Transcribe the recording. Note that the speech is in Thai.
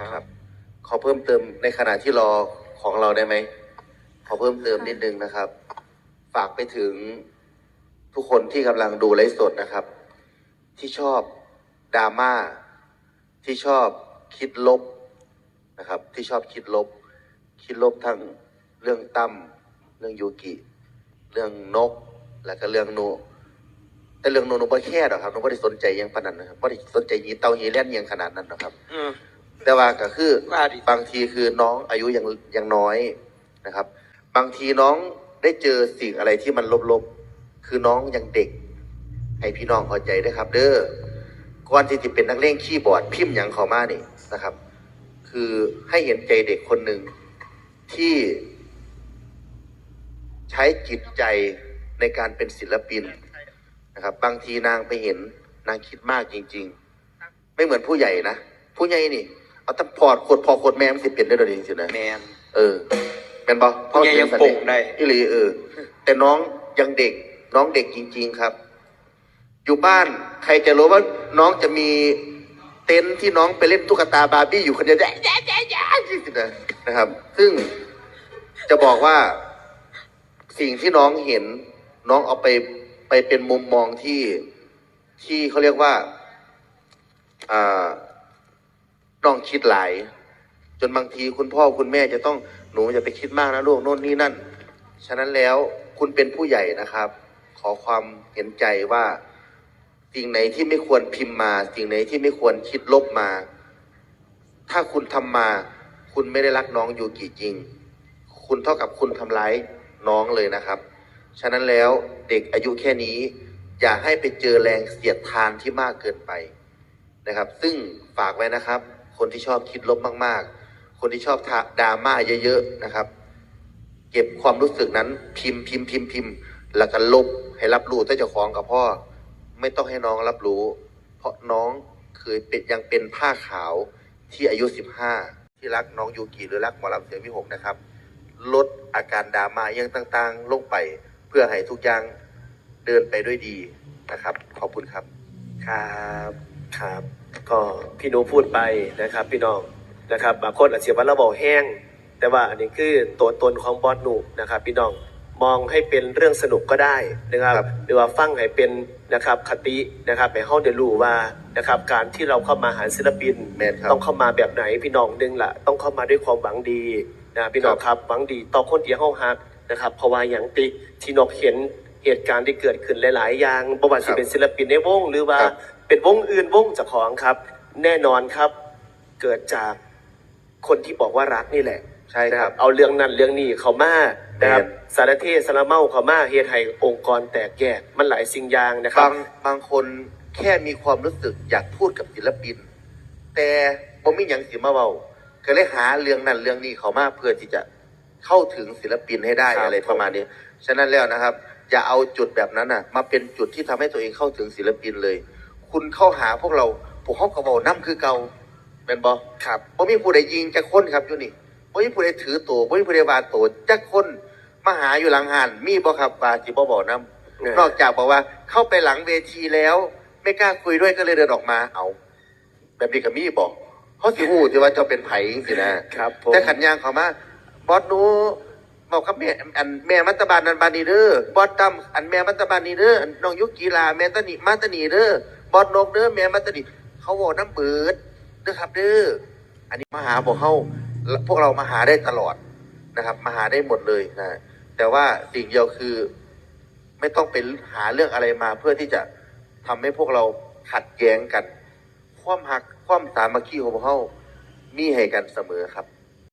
นะครับขอเพิ่มเติมในขณะที่รอของเราได้ไหมขอเพิ่มเติมนิดนึงนะครับ ฝากไปถึงทุกคนที่กำลังดูไลฟ์สดนะครับ ที่ชอบดราม่าที่ชอบคิดลบนะครับ ที่ชอบคิดลบ คิดลบทั้งเรื่องตั้มเรื่องยูกิ เรื่องนก แล้วก็เรื่องหนูแต่เรื่องหนูหนูไม่แค่หรอกครับหนูไม่ได้สนใจยังขนาดนั้นครับไม่ได้สนใจยีเตายีแล่นยังขนาดนั้นหรอกครับ แต่ว่าก็คือว่าดิบางทีคือน้องอายุยังยังน้อยนะครับ บางทีน้องได้เจอสิ่งอะไรที่มันลบๆ คือน้องยังเด็ก ให้พี่น้องเข้าใจด้วยครับ เด้อก่อนที่จะเป็นนักเล่นคีย์บอร์ดพิมพ์อย่างเขามานี่นะครับ คือให้เห็นใจเด็กคนหนึ่งที่ใช้จิตใจในการเป็นศิลปินนะครับ บางทีนางไปเห็นนางคิดมากจริง ๆ ไม่เหมือนผู้ใหญ่นะ ผู้ใหญ่นี่ เอาตั้งพอดขดพอขดแม่มันสิเป็นได้โดยจริงๆนะแมน เออเป็นบอผู้ใหญ่ยังปลูกได้อีหลีเออ แต่น้องยังเด็ก น้องเด็กจริง ๆครับ อยู่บ้านใครจะรู้ว่าน้องจะมีเต็นท์ที่น้องไปเล่นตุ๊กตาบาร์บี้อยู่คนเดียวแย่แย่แย่แย่นะนะครับ ซึ่งจะบอกว่าสิ่งที่น้องเห็น น้องเอาไปไปเป็นมุมมองที่ที่เขาเรียกว่า อ่า น้องคิดหลาย จนบางทีคุณพ่อคุณแม่จะต้องหนูอย่าไปคิดมากนะลูกโน่นนี่นั่น ฉะนั้นแล้วคุณเป็นผู้ใหญ่นะครับ ขอความเห็นใจว่าสิ่งไหนที่ไม่ควรพิมพ์มาสิ่งไหนที่ไม่ควรคิดลบมา ถ้าคุณทำมา คุณไม่ได้รักน้องอยู่กิจริง คุณเท่ากับคุณทำร้ายน้องเลยนะครับ ฉะนั้นแล้วเด็กอายุแค่นี้ อย่าให้ไปเจอแรงเสียดทานที่มากเกินไปนะครับ ซึ่งฝากไว้นะครับ คนที่ชอบคิดลบมาก ๆ คนที่ชอบทาดราม่าเยอะๆนะครับ เก็บความรู้สึกนั้นพิมพ์พิมพ์พิมพ์พิมพ์แล้วก็ลบให้รับรู้แต่เจ้าของกับพ่อ ไม่ต้องให้น้องรับรู้ เพราะน้องเคยเป็นยังเป็นผ้าขาวที่อายุ 15 ที่รักน้องยูกิหรือรักหมอลำเสียงวิหกนะครับ ลดอาการดราม่ายังต่างๆ ลงไปเพื่อให้ทุกอย่างเดินไปด้วยดีนะครับ ขอบคุณครับ ครับ ครับ ก็พี่หนูพูดไปนะครับ พี่น้องนะครับบางคนอาจจะว่าเราบอกแห้ง แต่ว่าอันนี้คือตัวตนของบอสหนูนะครับ พี่น้องมองให้เป็นเรื่องสนุกก็ได้นะครับครับหรือว่าฟังให้เป็นนะครับคตินะครับให้ห้องเดรู้ว่านะครับการที่เราเข้ามาหาศิลปินแม่นครับต้องเข้ามาแบบไหนพี่น้องหนึงละต้องเข้ามาด้วยความหวังดีนะพี่น้องครับหวังดีต่อคนที่เฮาฮักนะครับเพราะว่าอย่างติที่นกเห็นเหตุการณ์ที่เกิดขึ้นหลาย ๆ อย่างบ่ว่าสิเป็นศิลปินในวงหรือว่าครับ เป็นวงอื่นวงเจากของครับ แน่นอนครับ เกิดจากคนที่บอกว่ารักนี่แหละใช่ครับนะเอาเรื่องนั้นเรื่องนี้เขามานะครับแม่นสารเทศสารเมาเขามาเฮ็ดให้องค์กรแตกแยกมันหลายสิ่งอย่างนะครับาบงบางคนแค่มีความรู้สึกอยากพูดกับศิลปิน แต่บ่มีหยังสิมาเว้าก็เลยหาเรื่องนั้นเรื่องนี้เขามาเพื่อที่จะเข้าถึงศิลปินให้ได้ครับอะไรประมาณนี้ ฉะนั้นแล้วนะครับ อย่าเอาจุดแบบนั้นน่ะมาเป็นจุดที่ทำให้ตัวเองเข้าถึงศิลปินเลย คุณเข้าหาพวกเราพวกเขาก็เว้านํคือเก่าเป็นบ่ครับบ่มีผู้ใดยิงจักคนครับอยู่นี่บ่มีผู้ใดถือตัวบ่มีผู้ใดวาดตัวจักคนมาหาอยู่หลังหานมีบ่ครับว่าสิบ่บอกนํเออนอกจากบอกว่าเข้าไปหลังเวทีแล้ว ไม่กล้าคุยด้วยก็เลยเดินออกมาเอา แบบนี้ก็มีบอกเขาสิฮู้ที่ว่าเจ้าเป็นไผสินะครับผมแต่ขันยางเขามาบอสหนู บอกกับแม่อันแม่มัตตบานนันบานีเด้อบอสตั้มอันแม่มัตตบานนีเด้ออันน้องยุกีลาแม่ตะนีมาตะนีเด้อบอสนกเด้อแม่มัตตะนีเขาบอกน้ำเบิดเด้อครับเด้ออันนี้มาหาบอกเขาพวกเรามาหาได้ตลอดนะครับ มาหาได้หมดเลยนะแต่ว่าสิ่งเดียวคือ ไม่ต้องไปหาเรื่องอะไรมา เพื่อที่จะทำให้พวกเราขัดแย้งกัน ความหักความสามัคคีของพวกเขามีให้กันเสมอครับ